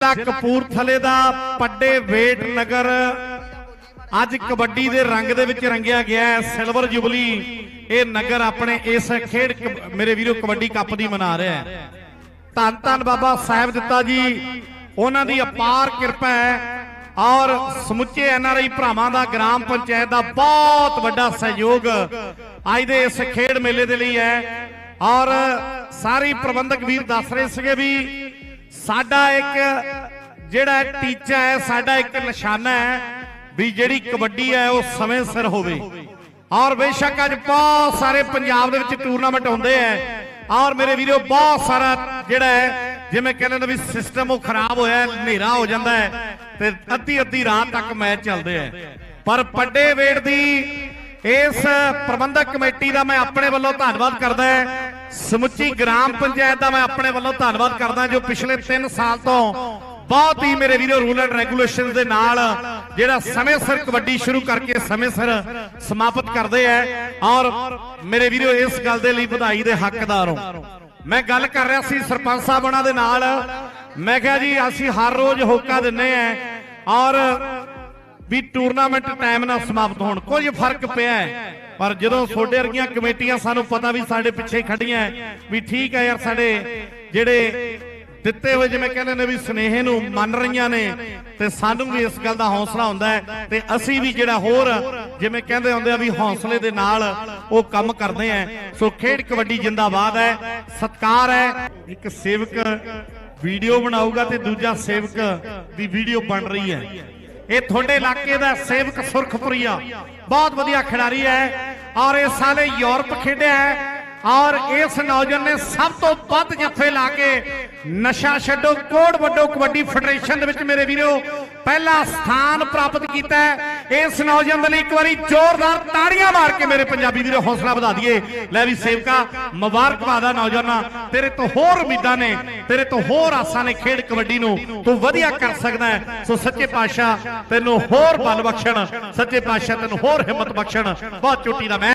ਕਪੂਰਥਲੇ ਦਾ ਪੱਡੇ ਵੇਟ ਨਗਰ ਅੱਜ ਕਬੱਡੀ ਦੇ ਰੰਗ ਦੇ ਵਿੱਚ ਰੰਗਿਆ ਗਿਆ ਹੈ, ਸਿਲਵਰ ਜੁਬਲੀ। ਇਹ ਨਗਰ ਆਪਣੇ ਇਸ ਖੇਡ ਮੇਰੇ ਵੀਰੋ, ਕਬੱਡੀ ਕੱਪ ਦੀ ਮਨਾ ਰਿਹਾ ਹੈ। ਧੰਨ ਧੰਨ ਬਾਬਾ ਸਾਹਿਬ ਦਿੱਤਾ ਜੀ। ਉਹਨਾਂ ਦੀ ਅਪਾਰ ਕਿਰਪਾ ਹੈ ਔਰ ਸਮੁੱਚੇ ਐਨਆਰਆਈ ਭਰਾਵਾਂ ਦਾ, ਗ੍ਰਾਮ ਪੰਚਾਇਤ ਦਾ ਬਹੁਤ ਵੱਡਾ ਸਹਿਯੋਗ ਅੱਜ ਦੇ ਇਸ ਖੇਡ ਮੇਲੇ ਦੇ ਲਈ ਹੈ। ਔਰ ਸਾਰੇ ਪ੍ਰਬੰਧਕ ਵੀਰ ਦੱਸ ਰਹੇ ਸੀਗੇ ਵੀ ਸਾਡਾ ਇੱਕ ਜਿਹੜਾ ਟੀਚਾ ਹੈ, ਸਾਡਾ ਇੱਕ ਨਿਸ਼ਾਨਾ ਹੈ ਵੀ ਜਿਹੜੀ ਕਬੱਡੀ ਹੈ, ਉਹ ਸਮੇਂ ਸਿਰ ਹੋਵੇ। ਔਰ ਬੇਸ਼ੱਕ ਅੱਜ ਬਹੁਤ ਸਾਰੇ ਪੰਜਾਬ ਦੇ ਵਿੱਚ ਟੂਰਨਾਮੈਂਟ ਹੁੰਦੇ ਐ ਔਰ ਮੇਰੇ ਵੀਰੋ, ਬਹੁਤ ਸਾਰਾ ਜਿਹੜਾ ਹੈ, ਜਿਵੇਂ ਕਹਿੰਦੇ ਨੇ ਵੀ ਸਿਸਟਮ ਉਹ ਖਰਾਬ ਹੋਇਆ ਹਨੇਰਾ ਹੋ ਜਾਂਦਾ ਹੈ ਤੇ ਅੱਧੀ ਅੱਧੀ ਰਾਤ ਤੱਕ ਮੈਚ ਚੱਲਦੇ ਐ ਪਰ ਪੱਡੇ ਵੇਟ ਦੀ ਇਸ ਪ੍ਰਬੰਧਕ ਕਮੇਟੀ ਦਾ ਮੈਂ ਆਪਣੇ ਵੱਲੋਂ ਧੰਨਵਾਦ ਕਰਦਾ ਸਮੁੱਚੀ ਗ੍ਰਾਮ ਪੰਚਾਇਤ ਦਾ ਮੈਂ ਆਪਣੇ ਵੱਲੋਂ ਧੰਨਵਾਦ ਕਰਦਾ ਜੋ ਪਿਛਲੇ 3 ਸਾਲ ਤੋਂ ਬਹੁਤ ਹੀ ਮੇਰੇ ਵੀਰੋ ਰੂਲ ਐਂਡ ਰੈਗੂਲੇਸ਼ਨਸ ਦੇ ਨਾਲ ਜਿਹੜਾ ਸਮੇਂ ਸਿਰ ਕਬੱਡੀ ਸ਼ੁਰੂ ਕਰਕੇ ਸਮੇਂ ਸਿਰ ਸਮਾਪਤ ਕਰਦੇ ਆ ਔਰ ਮੇਰੇ ਵੀਰੋ ਇਸ ਗੱਲ ਦੇ ਲਈ ਵਧਾਈ ਦੇ ਹੱਕਦਾਰ ਹੋ। ਮੈਂ ਗੱਲ ਕਰ ਰਿਹਾ ਸੀ ਸਰਪੰਚ ਸਾਹਿਬ ਉਹਨਾਂ ਦੇ ਨਾਲ। ਮੈਂ ਕਿਹਾ ਜੀ, ਅਸੀਂ ਹਰ ਰੋਜ਼ ਹੋਕਾ ਦਿੰਨੇ ਆ ਔਰ ਵੀ ਟੂਰਨਾਮੈਂਟ ਟਾਈਮ ਨਾਲ ਸਮਾਪਤ ਹੋਣ। ਕੁਝ ਫ਼ਰਕ ਪਿਆ ਪਰ ਜਦੋਂ ਛੋਡੇ ਵਰਗੀਆਂ ਕਮੇਟੀਆਂ ਸਾਨੂੰ ਪਤਾ ਵੀ ਸਾਡੇ ਪਿੱਛੇ ਖੜੀਆਂ ਵੀ ਠੀਕ ਹੈ ਯਾਰ ਸਾਡੇ ਜਿਹੜੇ ਦਿੱਤੇ ਹੋਏ ਜਿਵੇਂ ਕਹਿੰਦੇ ਨੇ ਵੀ ਸਨੇਹ ਨੂੰ ਮੰਨ ਰਹੀਆਂ ਨੇ, ਤੇ ਸਾਨੂੰ ਵੀ ਇਸ ਗੱਲ ਦਾ ਹੌਸਲਾ ਹੁੰਦਾ ਹੈ, ਤੇ ਅਸੀਂ ਵੀ ਜਿਹੜਾ ਹੋਰ ਜਿਵੇਂ ਕਹਿੰਦੇ ਹੁੰਦੇ ਆ ਵੀ ਹੌਸਲੇ ਦੇ ਨਾਲ ਉਹ ਕੰਮ ਕਰਦੇ ਆ ਸੋ ਖੇਡ ਕਬੱਡੀ ਜਿੰਦਾਬਾਦ ਹੈ, ਸਤਕਾਰ ਹੈ। ਇੱਕ ਸੇਵਕ ਵੀਡੀਓ ਬਣਾਊਗਾ ਤੇ ਦੂਜਾ ਸੇਵਕ ਦੀ ਵੀਡੀਓ ਬਣ ਰਹੀ ਹੈ। ਇਹ ਤੁਹਾਡੇ ਇਲਾਕੇ ਦਾ ਸੇਵਕ ਸੁਰਖਪੁਰੀਆ। ਬਹੁਤ ਵਧੀਆ ਖਿਡਾਰੀ ਹੈ। ਔਰ ਇਹ ਸਾਲੇ ਯੂਰਪ ਖੇਡਿਆ ਹੈ। ਔਰ ਇਸ ਨੌਜਵਾਨ ਨੇ ਸਭ ਤੋਂ ਵੱਧ ਜੱਫੇ ਲਾ ਕੇ ਨਸ਼ਾ ਛੱਡੋ ਕੋੜ ਵੱਡੋ ਕਬੱਡੀ ਫੈਡਰੇਸ਼ਨ ਦੇ ਵਿੱਚ ਮੇਰੇ ਵੀਰੋ, ਪਹਿਲਾ ਸਥਾਨ ਪ੍ਰਾਪਤ ਕੀਤਾ ਹੈ। ਇਸ ਨੌਜਵਾਨ ਦੇ ਲਈ ਇੱਕ ਵਾਰੀ ਜ਼ੋਰਦਾਰ ਤਾੜੀਆਂ ਮਾਰ ਕੇ ਮੇਰੇ ਪੰਜਾਬੀ ਵੀਰੋ ਹੌਸਲਾ ਵਧਾ ਦਈਏ। ਲੈ ਵੀ ਸੇਵਕਾ, ਮੁਬਾਰਕਬਾਦ ਆ ਨੌਜਵਾਨਾਂ। ਤੇਰੇ ਤੋਂ ਹੋਰ ਉਮੀਦਾਂ ਨੇ, ਤੇਰੇ ਤੋਂ ਹੋਰ ਆਸਾਂ ਨੇ ਖੇਡ ਕਬੱਡੀ ਨੂੰ ਤੂੰ ਵਧੀਆ ਕਰ ਸਕਦਾ ਹੈ। ਸੋ ਸੱਚੇ ਪਾਤਸ਼ਾਹ, ਤੈਨੂੰ ਹੋਰ ਬਲ ਬਖਸ਼ਣ, ਸੱਚੇ ਪਾਤਸ਼ਾਹ ਤੈਨੂੰ ਹੋਰ ਹਿੰਮਤ ਬਖਸ਼ਣ। ਬਹੁਤ ਚੋਟੀ ਦਾ ਮੈਂ